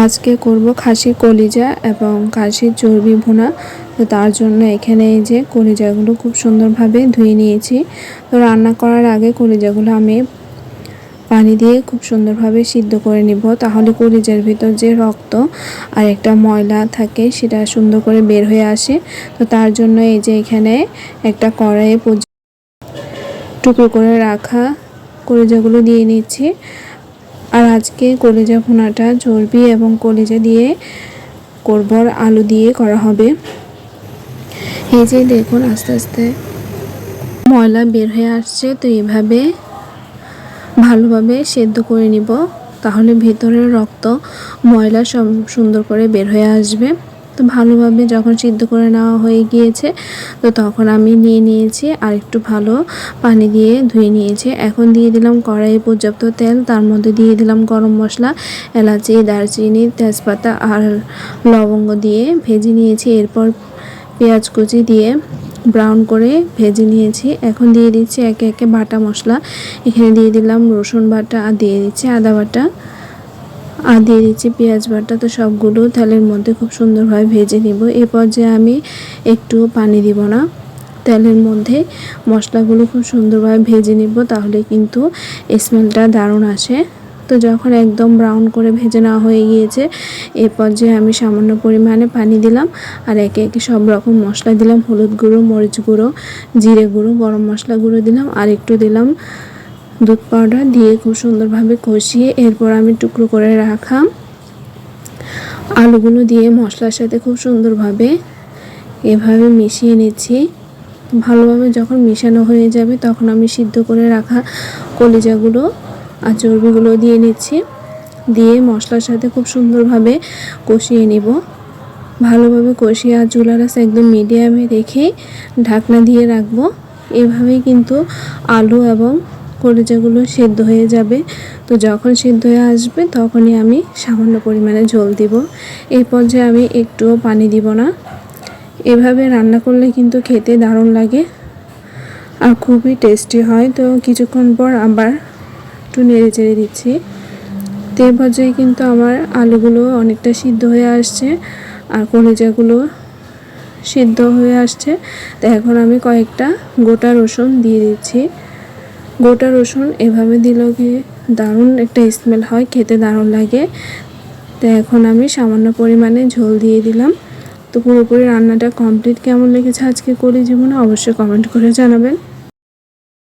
আজকে করব খাসির কলিজা এবং খাসির চর্বি ভুনা। তো তার জন্য এখানে এই যে কলিজাগুলো খুব সুন্দরভাবে ধুয়ে নিয়েছি। তো রান্না করার আগে কলিজাগুলো আমি পানি দিয়ে খুব সুন্দরভাবে সিদ্ধ করে নিব। তাহলে কলিজার ভিতর যে রক্ত আর একটা ময়লা থাকে সেটা সুন্দর করে বের হয়ে আসে। তো তার জন্য এই যে এখানে একটা কড়াইয়ে টুকরো করে রাখা কলিজাগুলো দিয়ে নিচ্ছি। আর আজকে কলিজা ভুনাটা চর্বি এবং কলিজা দিয়ে করবর আলু দিয়ে করা হবে। এই যে দেখুন, আস্তে আস্তে ময়লা বের হয়ে আসছে, তো এভাবে ভালোভাবে সেদ্ধ করে নিব, তাহলে ভেতরের রক্ত ময়লা সব সুন্দর করে বের হয়ে আসবে। তো ভালোভাবে যখন সিদ্ধ করে নেওয়া হয়ে গিয়েছে, তো তখন আমি নিয়ে নিয়েছি আর একটু ভালো পানি দিয়ে ধুয়ে নিয়েছি। এখন দিয়ে দিলাম কড়াইয়ে পর্যাপ্ত তেল, তার মধ্যে দিয়ে দিলাম গরম মশলা, এলাচি, দারচিনি, তেজপাতা আর লবঙ্গ দিয়ে ভেজে নিয়েছি। এরপর পেঁয়াজ কুচি দিয়ে ব্রাউন করে ভেজে নিয়েছি। এখন দিয়ে দিচ্ছি একে একে বাটা মশলা। এখানে দিয়ে দিলাম রসুন বাটা, আর দিয়ে দিচ্ছি আদা বাটা। আর দিয়ে দিচ্ছি পেঁয়াজ বাটা। তো সবগুলো তেলের মধ্যে খুব সুন্দরভাবে ভেজে নিব। এই পর্যায়ে আমি একটু পানি দিব না, তেলের মধ্যে মশলাগুলো খুব সুন্দরভাবে ভেজে নিব, তাহলে কিন্তু স্মেলটা দারুণ আসে। তো যখন একদম ব্রাউন করে ভেজে নেওয়া হয়ে গিয়েছে এই পর্যায়ে আমি সামান্য পরিমাণে পানি দিলাম, আর একে একে সব রকম মশলা দিলাম। হলুদ গুঁড়ো, মরিচ গুঁড়ো, জিরে গুঁড়ো, গরম মশলা গুঁড়ো দিলাম, আর একটু দিলাম দুধ পাউডার দিয়ে খুব সুন্দরভাবে কষিয়ে এরপর আমি টুকরো করে রাখা আলুগুলো দিয়ে মশলার সাথে খুব সুন্দরভাবে এভাবে মিশিয়ে নিচ্ছি। ভালোভাবে যখন মেশানো হয়ে যাবে তখন আমি সিদ্ধ করে রাখা কলিজাগুলো আর চর্বিগুলো দিয়ে নিচ্ছি। দিয়ে মশলার সাথে খুব সুন্দরভাবে কষিয়ে নিব। ভালোভাবে কষিয়ে আর চুলার আঁচ একদম মিডিয়ামে রেখে ঢাকনা দিয়ে রাখব। এভাবেই কিন্তু আলু এবং কলিজাগুলো সেদ্ধ হয়ে যাবে। তো যখন সেদ্ধ হয়ে আসবে, তখনই আমি সামান্য পরিমাণে ঝোল দিব। এই পর্যায়ে আমি একটুও পানি দিব না। এভাবে রান্না করলে কিন্তু খেতে দারুণ লাগে আর খুবই টেস্টি হয়। তো কিছুক্ষণ পর আবার একটু নেড়ে চেড়ে দিচ্ছি। তো এই পর্যায়ে কিন্তু আমার আলুগুলো অনেকটা সিদ্ধ হয়ে আসছে আর কলিজাগুলো সিদ্ধ হয়ে আসছে। তো এখন আমি কয়েকটা গোটা রসুন দিয়ে দিচ্ছি। গোটা রসুন এভাবে দিল গিয়ে দারুণ একটা স্মেল হয়, খেতে দারুণ লাগে। তো এখন আমি সামান্য পরিমাণে ঝোল দিয়ে দিলাম। তো পুরোপুরি রান্নাটা কমপ্লিট কেমন লেগেছে আজকে করি জীবনে অবশ্যই কমেন্ট করে জানাবেন।